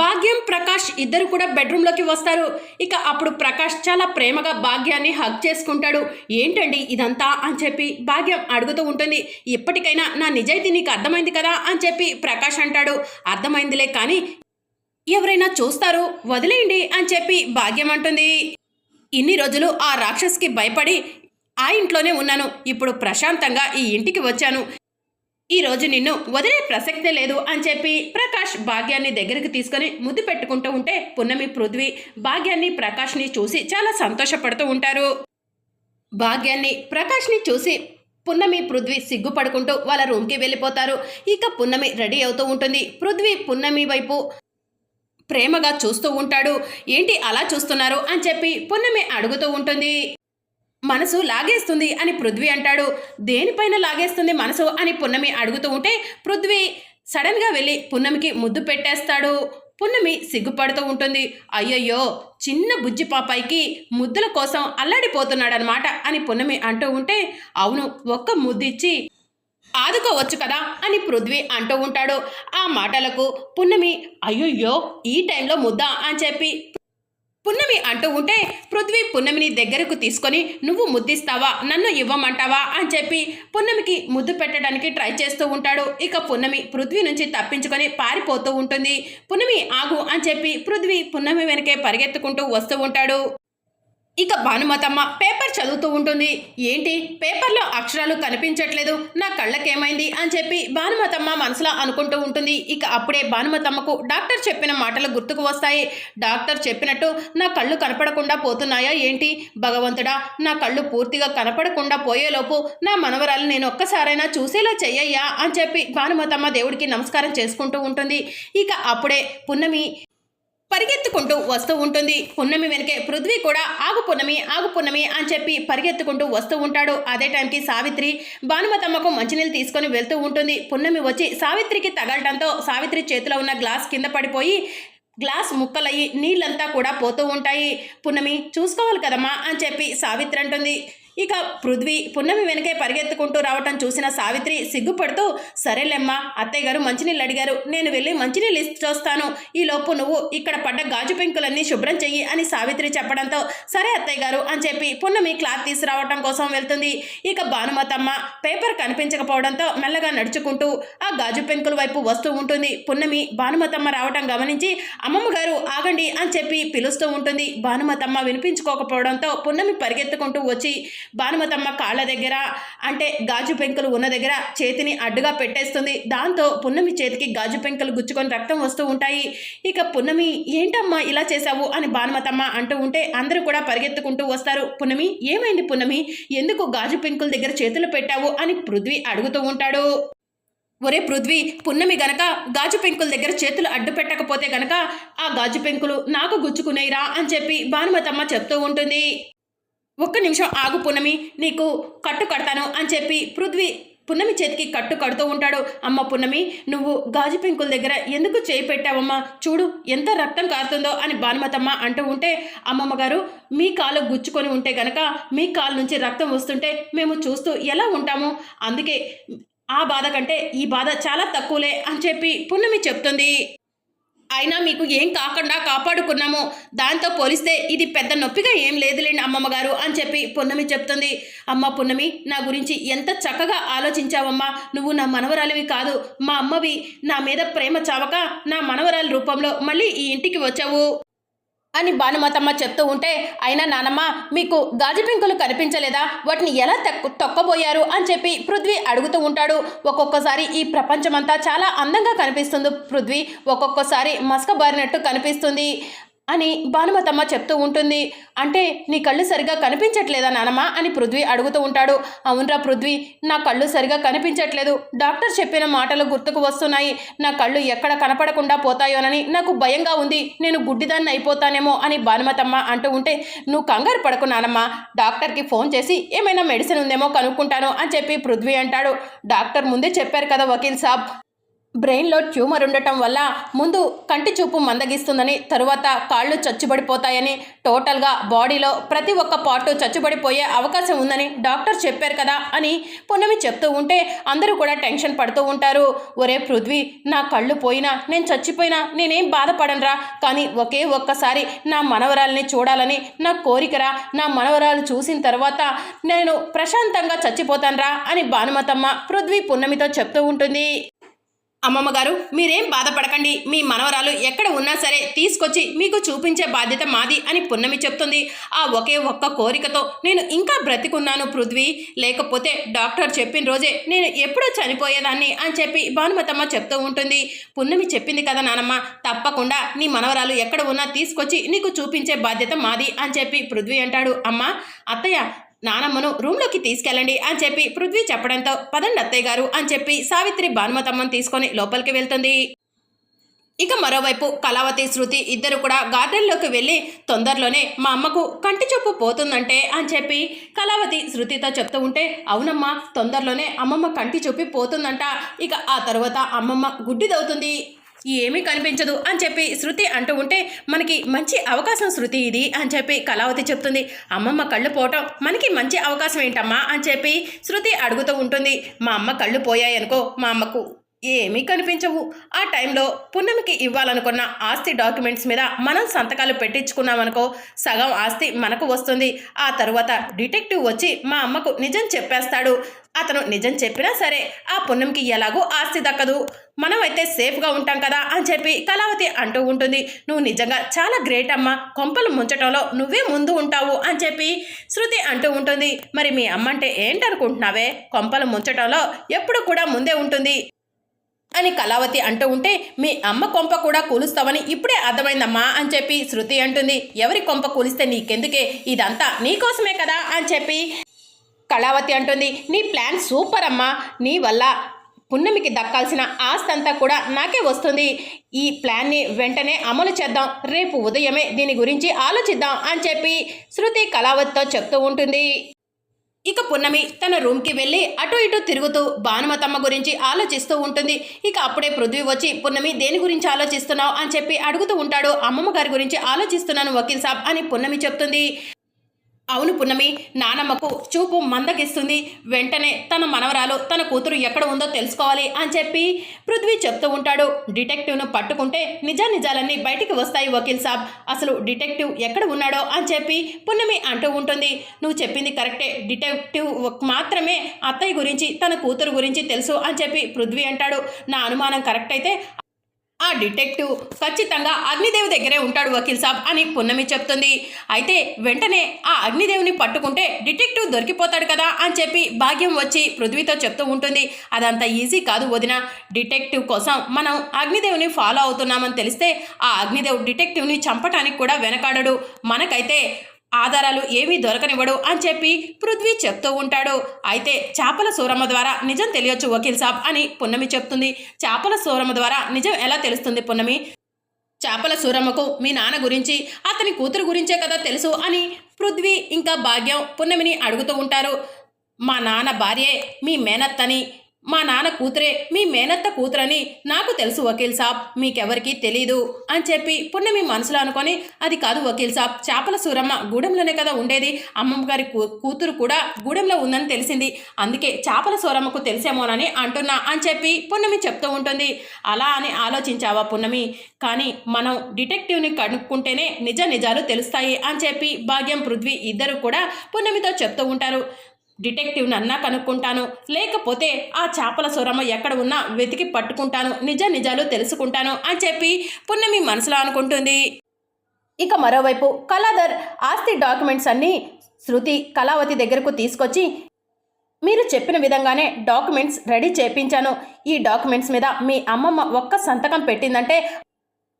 భాగ్యం ప్రకాష్ ఇద్దరు కూడా బెడ్రూమ్లోకి వస్తారు. ఇక అప్పుడు ప్రకాష్ చాలా ప్రేమగా భాగ్యాన్ని హగ్ చేసుకుంటాడు. ఏంటండి ఇదంతా అని చెప్పి భాగ్యం అడుగుతూ ఉంటుంది. ఇప్పటికైనా నా నిజాయితీ నీకు అర్థమైంది కదా అని చెప్పి ప్రకాష్ అంటాడు. అర్థమైందిలే కానీ ఎవరైనా చూస్తారు వదిలేయండి అని చెప్పి భాగ్యం అంటుంది. ఇన్ని రోజులు ఆ రాక్షస్కి భయపడి ఆ ఇంట్లోనే ఉన్నాను. ఇప్పుడు ప్రశాంతంగా ఈ ఇంటికి వచ్చాను. ఈ రోజు నిన్ను వదిలే ప్రసక్తే లేదు అని చెప్పి ప్రకాష్ భాగ్యాన్ని దగ్గరికి తీసుకొని ముద్దు పెట్టుకుంటూ ఉంటే పున్నమి పృథ్వీ భాగ్యాన్ని ప్రకాష్ని చూసి చాలా సంతోషపడుతూ ఉంటారు. భాగ్యాన్ని ప్రకాష్ని చూసి పున్నమి పృథ్వీ సిగ్గుపడుకుంటూ వాళ్ళ రూమ్కి వెళ్ళిపోతారు. ఇక పున్నమి రెడీ అవుతూ ఉంటుంది. పృథ్వీ పున్నమి వైపు ప్రేమగా చూస్తూ ఉంటాడు. ఏంటి అలా చూస్తున్నారు అని చెప్పి పున్నమి అడుగుతూ ఉంటుంది. మనసు లాగేస్తుంది అని పృథ్వీ అంటాడు. దేనిపైన లాగేస్తుంది మనసు అని పున్నమి అడుగుతూ ఉంటే పృథ్వీ సడన్గా వెళ్ళి పున్నమికి ముద్దు పెట్టేస్తాడు. పున్నమి సిగ్గుపడుతూ ఉంటుంది. అయ్యయ్యో చిన్న బుజ్జి పాపాయికి ముద్దుల కోసం అల్లాడిపోతున్నాడనమాట అని పున్నమి అంటూ ఉంటే అవును ఒక్క ముద్దిచ్చి ఆదుకోవచ్చు కదా అని పృథ్వీ అంటూ ఉంటాడు. ఆ మాటలకు పున్నమి అయ్యయ్యో ఈ టైంలో ముద్ద అని చెప్పి పున్నమి అంటూ ఉంటే పృథ్వీ పున్నమిని దగ్గరకు తీసుకొని నువ్వు ముద్దిస్తావా? నన్ను ఇవ్వమంటావా? అని చెప్పి పున్నమికి ముద్దు పెట్టడానికి ట్రై చేస్తూ ఉంటాడు. ఇక పున్నమి పృథ్వీ నుంచి తప్పించుకొని పారిపోతూ ఉంటుంది. పున్నమి ఆగు అని చెప్పి పృథ్వీ పున్నమి వెనకే పరిగెత్తుకుంటూ వస్తూ ఉంటాడు. ఇక భానుమతమ్మ పేపర్ చదువుతూ ఉంటుంది. ఏంటి? పేపర్లో అక్షరాలు కనిపించట్లేదు. నా కళ్ళకేమైంది? అని చెప్పి భానుమతమ్మ మనసులో అనుకుంటూ ఉంటుంది. ఇక అప్పుడే భానుమతమ్మకు డాక్టర్ చెప్పిన మాటలు గుర్తుకు వస్తాయి. డాక్టర్ చెప్పినట్టు నా కళ్ళు కనపడకుండా పోతున్నాయా ఏంటి? భగవంతుడా నా కళ్ళు పూర్తిగా కనపడకుండా పోయేలోపు నా మనవరాలు నేను ఒక్కసారైనా చూసేలా చెయ్యయ్యా? అని చెప్పి భానుమతమ్మ దేవుడికి నమస్కారం చేసుకుంటూ ఉంటుంది. ఇక అప్పుడే పున్నమి పరిగెత్తుకుంటూ వస్తూ ఉంటుంది. పున్నమి వెనకే పృథ్వీ కూడా ఆగు పున్నమి ఆగు పున్నమి అని చెప్పి పరిగెత్తుకుంటూ వస్తూ ఉంటాడు. అదే టైంకి సావిత్రి భానుమతమ్మకు మంచినీళ్ళు తీసుకొని వెళ్తూ ఉంటుంది. పున్నమి వచ్చి సావిత్రికి తగలటంతో సావిత్రి చేతిలో ఉన్న గ్లాస్ కింద పడిపోయి గ్లాస్ ముక్కలయ్యి నీళ్ళంతా కూడా పోతూ ఉంటాయి. పున్నమి చూసుకోవాలి కదమ్మా అని చెప్పి సావిత్రి అంటుంది. ఇక పృథ్వీ పున్నమి వెనకే పరిగెత్తుకుంటూ రావటం చూసిన సావిత్రి సిగ్గుపడుతూ సరేలేమ్మా అత్తయ్య గారు మంచినీళ్ళు అడిగారు. నేను వెళ్ళి మంచినీళ్ళు ఇచ్చొస్తాను ఈ లోపు నువ్వు ఇక్కడ పడ్డ గాజు పెంకులన్నీ శుభ్రం చెయ్యి అని సావిత్రి చెప్పడంతో సరే అత్తయ్య గారు అని చెప్పి పున్నమి క్లాత్ తీసుకురావటం కోసం వెళ్తుంది. ఇక భానుమతమ్మ పేపర్ కనిపించకపోవడంతో మెల్లగా నడుచుకుంటూ ఆ గాజు పెంకుల వైపు వస్తూ ఉంటుంది. పున్నమి భానుమతమ్మ రావటం గమనించి అమ్మమ్మ గారు ఆగండి అని చెప్పి పిలుస్తూ ఉంటుంది. భానుమతమ్మ వినిపించుకోకపోవడంతో పున్నమి పరిగెత్తుకుంటూ వచ్చి భానుమతమ్మ కాళ్ళ దగ్గర అంటే గాజు పెంకులు ఉన్న దగ్గర చేతిని అడ్డుగా పెట్టేస్తుంది. దాంతో పున్నమి చేతికి గాజు పెంకులు గుచ్చుకొని రక్తం వస్తూ ఉంటాయి. ఇక పున్నమి ఏంటమ్మా ఇలా చేశావు? అని భానుమతమ్మ అంటూ ఉంటే అందరూ కూడా పరిగెత్తుకుంటూ వస్తారు. పున్నమి ఏమైంది పున్నమి? ఎందుకు గాజు పెంకుల దగ్గర చేతులు పెట్టావు? అని పృథ్వీ అడుగుతూ ఉంటాడు. ఒరే పృథ్వీ పున్నమి గనక గాజు పెంకుల దగ్గర చేతులు అడ్డు పెట్టకపోతే గనక ఆ గాజు పెంకులు నాకు గుచ్చుకునేరా అని చెప్పి భానుమతమ్మ చెప్తూ ఉంటుంది. ఒక్క నిమిషం ఆగు పున్నమి నీకు కట్టు కడతాను అని చెప్పి పృథ్వీ పున్నమి చేతికి కట్టు కడుతూ ఉంటాడు. అమ్మ పున్నమి నువ్వు గాజు పెంకుల దగ్గర ఎందుకు చేయి పెట్టావమ్మా? చూడు ఎంత రక్తం కారుతుందో అని భానుమతమ్మ అంటూ ఉంటే అమ్మమ్మ గారు మీ కాలు గుచ్చుకొని ఉంటే గనక మీ కాలు నుంచి రక్తం వస్తుంటే మేము చూస్తూ ఎలా ఉంటాము? అందుకే ఆ బాధ కంటే ఈ బాధ చాలా తక్కువలే అని చెప్పి పున్నమి చెప్తుంది. అయినా మీకు ఏం కాకుండా కాపాడుకున్నాము దాంతో పోలిస్తే ఇది పెద్ద నొప్పిగా ఏం లేదులేండి అమ్మమ్మ గారు అని చెప్పి పున్నమి చెప్తుంది. అమ్మ పున్నమి నా గురించి ఎంత చక్కగా ఆలోచించావమ్మా. నువ్వు నా మనవరాలివి కాదు. మా అమ్మవి నా మీద ప్రేమ చావక నా మనవరాలి రూపంలో మళ్ళీ ఈ ఇంటికి వచ్చావు. అని భానుమతమ్మ చెప్తూ ఉంటే అయినా నానమ్మ మీకు గాజు పెంకులు కనిపించలేదా? వాటిని ఎలా తొక్కబోయారు? అని చెప్పి పృథ్వీ అడుగుతూ ఉంటాడు. ఒక్కొక్కసారి ఈ ప్రపంచమంతా చాలా అందంగా కనిపిస్తుంది పృథ్వీ. ఒక్కొక్కసారి మసకబారినట్టు కనిపిస్తుంది. అని భానుమతమ్మ చెప్తూ ఉంటుంది. అంటే నీ కళ్ళు సరిగా కనిపించట్లేదా నానమ్మ? అని పృథ్వీ అడుగుతూ ఉంటాడు. అవునరా పృథ్వీ నా కళ్ళు సరిగా కనిపించట్లేదు. డాక్టర్ చెప్పిన మాటలు గుర్తుకు వస్తున్నాయి. నా కళ్ళు ఎక్కడ కనపడకుండా పోతాయోనని నాకు భయంగా ఉంది. నేను గుడ్డిదాన్ని అయిపోతానేమో అని భానుమతమ్మ అంటూ ఉంటే నువ్వు కంగారు పడకు నానమ్మ. డాక్టర్కి ఫోన్ చేసి ఏమైనా మెడిసిన్ ఉందేమో కనుక్కుంటాను అని చెప్పి పృథ్వీ అంటాడు. డాక్టర్ ముందే చెప్పారు కదా వకీల్ సాబ్ బ్రెయిన్లో ట్యూమర్ ఉండటం వల్ల ముందు కంటి చూపు మందగిస్తుందని తరువాత కాళ్ళు చచ్చుబడిపోతాయని టోటల్గా బాడీలో ప్రతి ఒక్క పార్ట్ చచ్చుబడిపోయే అవకాశం ఉందని డాక్టర్ చెప్పారు కదా అని పున్నమి చెప్తూ ఉంటే అందరూ కూడా టెన్షన్ పడుతూ ఉంటారు. ఒరే పృథ్వీ నా కళ్ళు పోయినా నేను చచ్చిపోయినా నేనేం బాధపడనురా. కానీ ఒకే ఒక్కసారి నా మనవరాల్ని చూడాలని నా కోరికరా నా మనవరాలు చూసిన తర్వాత నేను ప్రశాంతంగా చచ్చిపోతానురా అని భానుమతమ్మ పృథ్వీ పున్నమితో చెప్తూ ఉంటుంది. అమ్మమ్మ గారు మీరేం బాధపడకండి. మీ మనవరాలు ఎక్కడ ఉన్నా సరే తీసుకొచ్చి మీకు చూపించే బాధ్యత మాది అని పున్నమి చెప్తుంది. ఆ ఒకే ఒక్క కోరికతో నేను ఇంకా బ్రతికున్నాను పృథ్వీ. లేకపోతే డాక్టర్ చెప్పిన రోజే నేను ఎప్పుడో చనిపోయేదాన్ని అని చెప్పి భానుమతమ్మ చెప్తూ ఉంటుంది. పున్నమి చెప్పింది కదా నానమ్మ తప్పకుండా నీ మనవరాలు ఎక్కడ ఉన్నా తీసుకొచ్చి నీకు చూపించే బాధ్యత మాది అని చెప్పి పృథ్వీ అంటాడు. అమ్మ అత్తయ్య నానమ్మను రూమ్లోకి తీసుకెళ్ళండి అని చెప్పి పృథ్వీ చెప్పడంతో పదండి అత్తయ్య గారు అని చెప్పి సావిత్రి భానుమతమ్మను తీసుకొని లోపలికి వెళ్తుంది. ఇక మరోవైపు కళావతి శృతి ఇద్దరు కూడా గార్డెన్లోకి వెళ్ళి తొందరలోనే మా అమ్మకు కంటి చూపు పోతుందంటే అని చెప్పి కళావతి శృతితో చెప్తూ ఉంటే అవునమ్మా తొందరలోనే అమ్మమ్మ కంటి చూపి పోతుందంట. ఇక ఆ తర్వాత అమ్మమ్మ గుడ్డిదవుతుంది. ఏమీ కనిపించదు అని చెప్పి శృతి అంటూ ఉంటే మనకి మంచి అవకాశం శృతి ఇది అని చెప్పి కళావతి చెప్తుంది. అమ్మమ్మ కళ్ళు పోవటం మనకి మంచి అవకాశం ఏంటమ్మా అని చెప్పి శృతి అడుగుతూ ఉంటుంది. మా అమ్మ కళ్ళు పోయాయనుకో మా అమ్మకు ఏమీ కనిపించవు. ఆ టైంలో పున్నమికి ఇవ్వాలనుకున్న ఆస్తి డాక్యుమెంట్స్ మీద మనం సంతకాలు పెట్టించుకున్నామనుకో సగం ఆస్తి మనకు వస్తుంది. ఆ తరువాత డిటెక్టివ్ వచ్చి మా అమ్మకు నిజం చెప్పేస్తాడు. అతను నిజం చెప్పినా సరే ఆ పుణ్యంకి ఎలాగో ఆస్తి దక్కదు. మనమైతే సేఫ్గా ఉంటాం కదా అని చెప్పి కళావతి అంటూ ఉంటుంది. నువ్వు నిజంగా చాలా గ్రేట్ అమ్మా. కొంపలు ముంచటంలో నువ్వే ముందు ఉంటావు అని చెప్పి శృతి అంటూ ఉంటుంది. మరి మీ అమ్మంటే ఏంటనుకుంటున్నావే? కొంపలు ముంచటంలో ఎప్పుడు కూడా ముందే ఉంటుంది. అని కళావతి అంటూ ఉంటే మీ అమ్మ కొంప కూడా కూలుస్తావని ఇప్పుడే అర్థమైందమ్మా అని చెప్పి శృతి అంటుంది. ఎవరి కొంప కూలిస్తే నీకెందుకే? ఇదంతా నీకోసమే కదా? అని చెప్పి కళావతి అంటుంది. నీ ప్లాన్ సూపర్ అమ్మా. నీ వల్ల పున్నమికి దక్కాల్సిన ఆస్తి అంతా కూడా నాకే వస్తుంది. ఈ ప్లాన్ని వెంటనే అమలు చేద్దాం. రేపు ఉదయమే దీని గురించి ఆలోచిద్దాం అని చెప్పి శృతి కళావతితో చెప్తూ ఉంటుంది. ఇక పున్నమి తన రూమ్కి వెళ్ళి అటు ఇటు తిరుగుతూ భానుమతమ్మ గురించి ఆలోచిస్తూ ఉంటుంది. ఇక అప్పుడే పృథ్వీ వచ్చి పున్నమి దేని గురించి ఆలోచిస్తున్నావు? అని చెప్పి అడుగుతూ ఉంటాడు. అమ్మమ్మ గారి గురించి ఆలోచిస్తున్నాను వకీల్ సాబ్ అని పున్నమి చెప్తుంది. అవును పున్నమి నానమ్మకు చూపు మందగిస్తుంది. వెంటనే తన మనవరాలు తన కూతురు ఎక్కడ ఉందో తెలుసుకోవాలి అని చెప్పి పృథ్వీ చెప్తూ ఉంటాడు. డిటెక్టివ్ను పట్టుకుంటే నిజానిజాలన్నీ బయటికి వస్తాయి వకీల్ సాబ్. అసలు డిటెక్టివ్ ఎక్కడ ఉన్నాడో అని చెప్పి పున్నమి అంటూ ఉంటుంది. నువ్వు చెప్పింది కరెక్టే. డిటెక్టివ్ మాత్రమే అత్తయ్య గురించి తన కూతురు గురించి తెలుసు అని చెప్పి పృథ్వీ అంటాడు. నా అనుమానం కరెక్ట్ అయితే ఆ డిటెక్టివ్ ఖచ్చితంగా అగ్నిదేవి దగ్గరే ఉంటాడు వకీల్ సాబ్ అని పున్నమి చెప్తుంది. అయితే వెంటనే ఆ అగ్నిదేవిని పట్టుకుంటే డిటెక్టివ్ దొరికిపోతాడు కదా అని చెప్పి భాగ్యం వచ్చి పృథ్వీతో చెప్తూ ఉంటుంది. అదంత ఈజీ కాదు వదిన. డిటెక్టివ్ కోసం మనం అగ్నిదేవుని ఫాలో అవుతున్నామని తెలిస్తే ఆ అగ్నిదేవ్ డిటెక్టివ్ని చంపటానికి కూడా వెనకాడడు. మనకైతే ఆధారాలు ఏమీ దొరకనివ్వడు అని చెప్పి పృథ్వీ చెప్తూ ఉంటాడు. అయితే చేపల సూరమ్మ ద్వారా నిజం తెలియొచ్చు వకీల్ సాబ్ అని పున్నమి చెప్తుంది. చేపల సూరమ్మ ద్వారా నిజం ఎలా తెలుస్తుంది పున్నమి? చేపల సూరమ్మకు మీ నాన్న గురించి అతని కూతురు గురించే కదా తెలుసు అని పృథ్వీ ఇంకా భాగ్యం పున్నమిని అడుగుతూ ఉంటారు. మా నాన్న భార్యే మీ మేనత్తని మా నాన్న కూతురే మీ మేనత్త కూతురని నాకు తెలుసు వకీల్ సాబ్. మీకెవరికీ తెలీదు అని చెప్పి పున్నమి మనసులో అనుకొని అది కాదు వకీల్ సాబ్ చేపల సూరమ్మ గూడెంలోనే కదా ఉండేది. అమ్మమ్మ గారి కూ- కూతురు కూడా గూడెంలో ఉందని తెలిసింది. అందుకే చేపల సూరమ్మకు తెలిసేమోనని అంటున్నా అని చెప్పి పున్నమి చెప్తూ ఉంటుంది. అలా అని ఆలోచించావా పున్నమి కానీ మనం డిటెక్టివ్ని కనుక్కుంటేనే నిజ నిజాలు తెలుస్తాయి అని చెప్పి భాగ్యం పృథ్వీ ఇద్దరు కూడా పున్నమితో చెప్తూ ఉంటారు. డిటెక్టివ్ నన్నా కనుక్కుంటాను. లేకపోతే ఆ చేపల సొరమ్మ ఎక్కడ ఉన్నా వెతికి పట్టుకుంటాను. నిజ నిజాలు తెలుసుకుంటాను అని చెప్పి పున్నమి మనసులో అనుకుంటుంది. ఇక మరోవైపు కళాధర్ ఆస్తి డాక్యుమెంట్స్ అన్నీ శృతి కళావతి దగ్గరకు తీసుకొచ్చి మీరు చెప్పిన విధంగానే డాక్యుమెంట్స్ రెడీ చేపించాను. ఈ డాక్యుమెంట్స్ మీద మీ అమ్మమ్మ ఒక్క సంతకం పెట్టిందంటే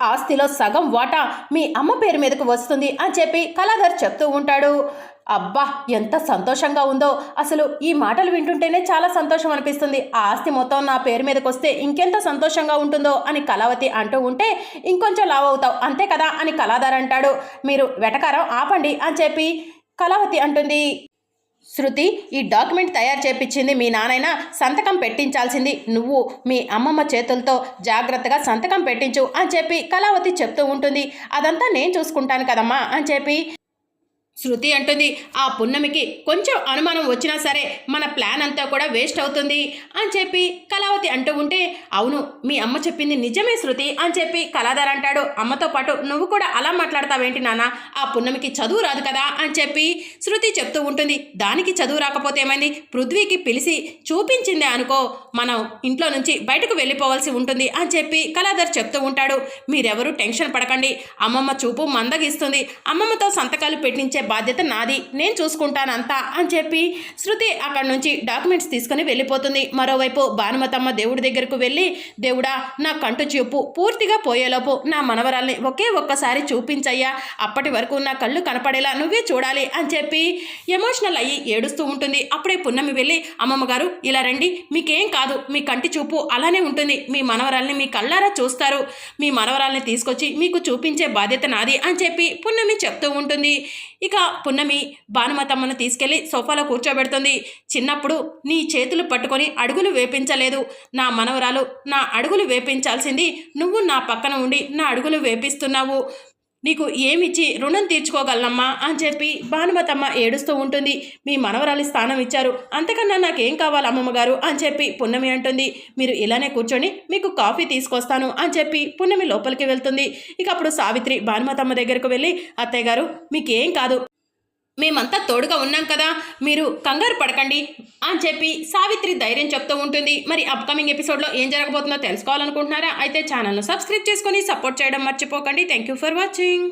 ఆస్తిలో సగం వాటా మీ అమ్మ పేరు మీదకు వస్తుంది అని చెప్పి కళాధర్ చెప్తూ ఉంటాడు. అబ్బా ఎంత సంతోషంగా ఉందో. అసలు ఈ మాటలు వింటుంటేనే చాలా సంతోషం అనిపిస్తుంది. ఆ ఆస్తి మొత్తం నా పేరు మీదకి వస్తే ఇంకెంత సంతోషంగా ఉంటుందో అని కళావతి అంటూ ఉంటే ఇంకొంచెం లావ్ అవుతావు అంతే కదా అని కళాధార్ అంటాడు. మీరు వెటకారం ఆపండి అని చెప్పి కళావతి అంటుంది. శృతి ఈ డాక్యుమెంట్ తయారు చేపించింది మీ నాన్నైనా సంతకం పెట్టించాల్సింది నువ్వు. మీ అమ్మమ్మ చేతులతో జాగ్రత్తగా సంతకం పెట్టించు అని చెప్పి కళావతి చెప్తూ ఉంటుంది. అదంతా నేను చూసుకుంటాను కదమ్మా అని చెప్పి శృతి అంటుంది ఆ పున్నమికి కొంచెం అనుమానం వచ్చినా సరే మన ప్లాన్ అంతా కూడా వేస్ట్ అవుతుంది అని చెప్పి కళావతి అంటూ ఉంటే అవును మీ అమ్మ చెప్పింది నిజమే శృతి అని చెప్పి కళాధర్ అంటాడు అమ్మతో పాటు నువ్వు కూడా అలా మాట్లాడతావేంటి నాన్న? ఆ పున్నమికి చదువు రాదు కదా అని చెప్పి శృతి చెప్తూ ఉంటుంది దానికి చదువు రాకపోతే ఏమైంది? పృథ్వీకి పిలిచి చూపించిందే అనుకో మనం ఇంట్లో నుంచి బయటకు వెళ్ళిపోవాల్సి ఉంటుంది అని చెప్పి కళాధర్ చెప్తూ ఉంటాడు. మీరెవరూ టెన్షన్ పడకండి అమ్మమ్మ చూపు మందగిస్తుంది. అమ్మమ్మతో సంతకాలు పెట్టించే బాధ్యత నాది నేను చూసుకుంటానంతా అని చెప్పి శృతి అక్కడి నుంచి డాక్యుమెంట్స్ తీసుకుని వెళ్ళిపోతుంది. మరోవైపు భానుమతమ్మ దేవుడి దగ్గరకు వెళ్ళి దేవుడా నా కంటు చూపు పూర్తిగా పోయేలోపు నా మనవరాల్ని ఒకే ఒక్కసారి చూపించయ్యా. అప్పటి వరకు నా కళ్ళు కనపడేలా నువ్వే చూడాలి అని చెప్పి ఎమోషనల్ అయ్యి ఏడుస్తూ ఉంటుంది. అప్పుడే పున్నమి వెళ్ళి అమ్మమ్మ గారు ఇలా రండి. మీకేం కాదు. మీ కంటి చూపు అలానే ఉంటుంది. మీ మనవరాల్ని మీ కళ్ళారా చూస్తారు. మీ మనవరాల్ని తీసుకొచ్చి మీకు చూపించే బాధ్యత నాది అని చెప్పి పున్నమి చెప్తూ ఉంటుంది. ఇక పున్నమి భానుమతమ్మను తీసుకెళ్ళి సోఫాలో కూర్చోబెడుతుంది. చిన్నప్పుడు నీ చేతులు పట్టుకొని అడుగులు వేపించలేదు. నా మనవరాలు నా అడుగులు వేపించాల్సింది నువ్వు నా పక్కన ఉండి నా అడుగులు వేపిస్తున్నావు. నీకు ఏమిచ్చి రుణం తీర్చుకోగలనమ్మా అని చెప్పి భానుమతమ్మ ఏడుస్తూ ఉంటుంది. మీ మనవరాలి స్థానం ఇచ్చారు. అంతకన్నా నాకేం కావాలి అమ్మమ్మ గారు అని చెప్పి పున్నమి అంటుంది. మీరు ఇలానే కూర్చొని మీకు కాఫీ తీసుకొస్తాను అని చెప్పి పున్నమి లోపలికి వెళ్తుంది. ఇక అప్పుడు సావిత్రి భానుమతమ్మ దగ్గరకు వెళ్ళి అత్తయ్య గారు మీకేం కాదు. మేమంతా తోడుగా ఉన్నాం కదా మీరు కంగారు పడకండి అని చెప్పి సావిత్రి ధైర్యం చెప్తూ ఉంటుంది. మరి అప్కమింగ్ ఎపిసోడ్లో ఏం జరగబోతుందో తెలుసుకోవాలనుకుంటున్నారా? అయితే ఛానల్ను సబ్స్క్రైబ్ చేసుకొని సపోర్ట్ చేయడం మర్చిపోకండి. Thank you for watching